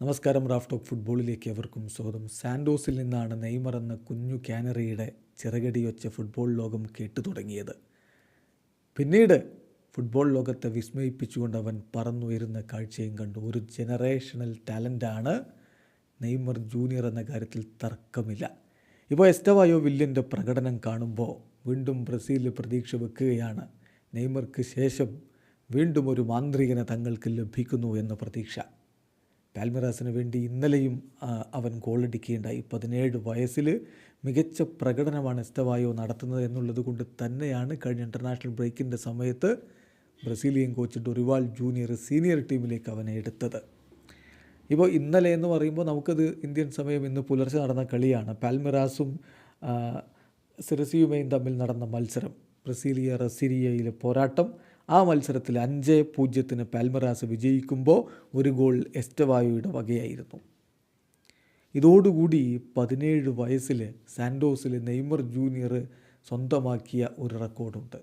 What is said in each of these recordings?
നമസ്കാരം Raf talk ഫുട്ബോളിലേക്ക് അവർക്കും സ്വാഗതം. സാൻഡോസിൽ നിന്നാണ് നെയ്മർ എന്ന കുഞ്ഞു കാനറിയുടെ ചിറകടിയൊച്ച ഫുട്ബോൾ ലോകം കേട്ടു തുടങ്ങിയത്. പിന്നീട് ഫുട്ബോൾ ലോകത്തെ വിസ്മയിപ്പിച്ചുകൊണ്ട് അവൻ പറന്നുയരുന്ന കാഴ്ചയും കണ്ടു. ഒരു ജനറേഷണൽ ടാലന്റാണ് നെയ്മർ ജൂനിയർ എന്ന കാര്യത്തിൽ തർക്കമില്ല. ഇപ്പോൾ എസ്റ്റവായോ വില്യന്റെ പ്രകടനം കാണുമ്പോൾ വീണ്ടും ബ്രസീൽ പ്രതീക്ഷ വെക്കുകയാണ്. നെയ്മർക്ക് ശേഷം വീണ്ടും ഒരു മാന്ത്രികനെ തങ്ങൾക്ക് ലഭിക്കുന്നു എന്ന പ്രതീക്ഷ. പാൽമിറാസിന് വേണ്ടി ഇന്നലെയും അവൻ ഗോളടിക്കുകയുണ്ടായി പതിനേഴ് വയസ്സിൽ മികച്ച പ്രകടനമാണ് എസ്തവായോ നടത്തുന്നത് എന്നുള്ളത് കൊണ്ട് തന്നെയാണ് കഴിഞ്ഞ ഇന്റർനാഷണൽ ബ്രേക്കിന്റെ സമയത്ത് Brazilian coach Dorival junior senior ടീമിലേക്ക് അവനെ എടുത്തത്. ഇപ്പോൾ ഇന്നലെ എന്ന് പറയുമ്പോൾ നമുക്കത് ഇന്ത്യൻ സമയം ഇന്ന് പുലർച്ചെ നടന്ന കളിയാണ്. പാൽമിറാസും സിറസിയുമയും തമ്മിൽ നടന്ന മത്സരം. ബ്രസീലിയ റസീരിയയിലെ പോരാട്ടം ആ മത്സരത്തിൽ അഞ്ച് പൂജ്യത്തിന് പാൽമറാസ് വിജയിക്കുമ്പോൾ ഒരു ഗോൾ എസ്റ്റവായോയുടെ വകയായിരുന്നു. ഇതോടുകൂടി പതിനേഴ് വയസ്സിൽ സാൻഡോസിൽ നെയ്മർ ജൂനിയർ സ്വന്തമാക്കിയ ഒരു റെക്കോർഡുണ്ട്.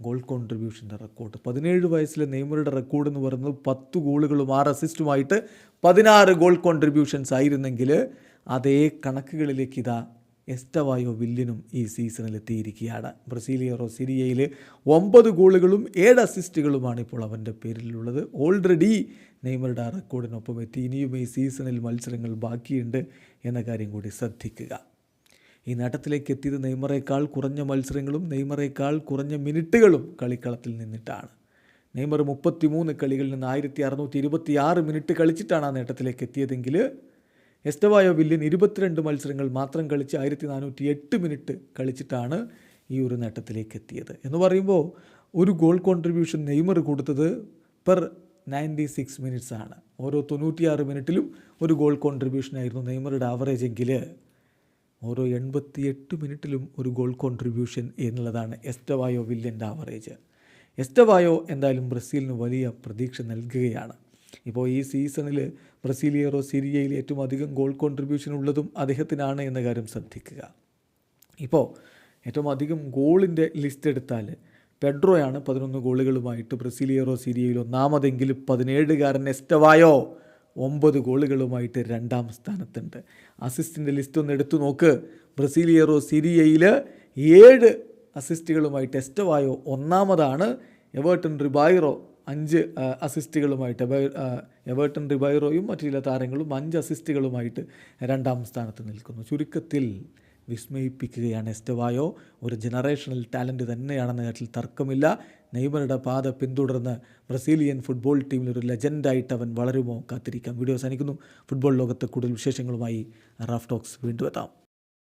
ഗോൾ കോൺട്രിബ്യൂഷന്റെ റെക്കോർഡ്. പതിനേഴ് വയസ്സിലെ നെയ്മറുടെ റെക്കോർഡ് എന്ന് പറയുന്നത് പത്ത് ഗോളുകളും ആറ് അസിസ്റ്റുമായിട്ട് പതിനാറ് ഗോൾ കോൺട്രിബ്യൂഷൻസ് ആയിരുന്നെങ്കിൽ അതേ കണക്കുകളിലേക്ക് ഇതാ എസ്റ്റവായോ വില്യനും ഈ സീസണിൽ എത്തിയിരിക്കുകയാണ് ബ്രസീലിയറോ സിരിയയിൽ ഒമ്പത് ഗോളുകളും ഏഴ് അസിസ്റ്റുകളുമാണ് ഇപ്പോൾ അവന്റെ പേരിലുള്ളത്. ഓൾറെഡി നെയ്മറുടെ ആ റെക്കോർഡിനൊപ്പം എത്തി. ഇനിയും ഈ സീസണിൽ മത്സരങ്ങൾ ബാക്കിയുണ്ട് എന്ന കാര്യം കൂടി ശ്രദ്ധിക്കുക. ഈ നേട്ടത്തിലേക്ക് എത്തിയത് നെയ്മറേക്കാൾ കുറഞ്ഞ മത്സരങ്ങളും നെയ്മറേക്കാൾ കുറഞ്ഞ മിനിറ്റുകളും കളിക്കളത്തിൽ നിന്നിട്ടാണ്. നെയ്മർ മുപ്പത്തിമൂന്ന് കളികളിൽ നിന്ന് ആയിരത്തി അറുന്നൂറ്റി ഇരുപത്തി ആറ് മിനിറ്റ് കളിച്ചിട്ടാണ് ആ നേട്ടത്തിലേക്ക് എത്തിയതെങ്കിൽ എസ്റ്റവായോ വില്യൻ ഇരുപത്തിരണ്ട് മത്സരങ്ങൾ മാത്രം കളിച്ച് ആയിരത്തി നാനൂറ്റി എട്ട് മിനിറ്റ് കളിച്ചിട്ടാണ് ഈ ഒരു നേട്ടത്തിലേക്ക് എത്തിയത് എന്ന് പറയുമ്പോൾ ഒരു ഗോൾ കോൺട്രിബ്യൂഷൻ നെയ്മർ കൊടുത്തത് പെർ നയന്റി സിക്സ് മിനിറ്റ്സ് ആണ്. ഓരോ തൊണ്ണൂറ്റിയാറ് മിനിറ്റിലും ഒരു ഗോൾ കോൺട്രിബ്യൂഷൻ ആയിരുന്നു നെയ്മറുടെ ആവറേജ് എങ്കിൽ ഓരോ എൺപത്തിയെട്ട് മിനിറ്റിലും ഒരു ഗോൾ കോൺട്രിബ്യൂഷൻ എന്നുള്ളതാണ് എസ്റ്റവായോ വില്യന്റെ ആവറേജ് എസ്റ്റവായോ എന്തായാലും ബ്രസീലിന് വലിയ പ്രതീക്ഷ നൽകുകയാണ്. ഇപ്പോൾ ഈ സീസണിൽ ബ്രസീലിയറോ സിരിയയിൽ ഏറ്റവും അധികം ഗോൾ കോൺട്രിബ്യൂഷൻ ഉള്ളതും അദ്ദേഹത്തിനാണ് എന്ന കാര്യം ശ്രദ്ധിക്കുക. ഇപ്പോൾ ഏറ്റവും അധികം ഗോളിന്റെ ലിസ്റ്റ് എടുത്താൽ പെഡ്രോയാണ് പതിനൊന്ന് ഗോളുകളുമായിട്ട് ബ്രസീലിയറോ സിരിയയിൽ ഒന്നാമതെങ്കിലും പതിനേഴുകാരൻ എസ്റ്റവായോ ഒമ്പത് ഗോളുകളുമായിട്ട് രണ്ടാം സ്ഥാനത്തുണ്ട്. അസിസ്റ്റിന്റെ ലിസ്റ്റ് ഒന്ന് എടുത്തു നോക്ക്. ബ്രസീലിയറോ സിരിയയിൽ ഏഴ് അസിസ്റ്റുകളുമായിട്ട് എസ്റ്റവായോ ഒന്നാമതാണ്. എവേർട്ടൺ റിബൈറോ അഞ്ച് അസിസ്റ്റുകളുമായിട്ട് എവേർട്ടൺ റിബൈറോയും മറ്റു ചില താരങ്ങളും അഞ്ച് അസിസ്റ്റുകളുമായിട്ട് രണ്ടാം സ്ഥാനത്ത് നിൽക്കുന്നു. ചുരുക്കത്തിൽ വിസ്മയിപ്പിക്കുകയാണ് എസ്റ്റവായോ. ഒരു ജനറേഷണൽ ടാലന്റ് തന്നെയാണെന്ന കാര്യത്തിൽ തർക്കമില്ല. നെയ്മറുടെ പാത പിന്തുടർന്ന് ബ്രസീലിയൻ ഫുട്ബോൾ ടീമിൽ ഒരു ലെജൻഡായിട്ട് അവൻ വളരുമോ കാത്തിരിക്കാം. വീഡിയോ അവസാനിക്കുന്നു. ഫുട്ബോൾ ലോകത്തെ കൂടുതൽ വിശേഷങ്ങളുമായി റാഫ് ടോക്സ് വീണ്ടും എത്താം.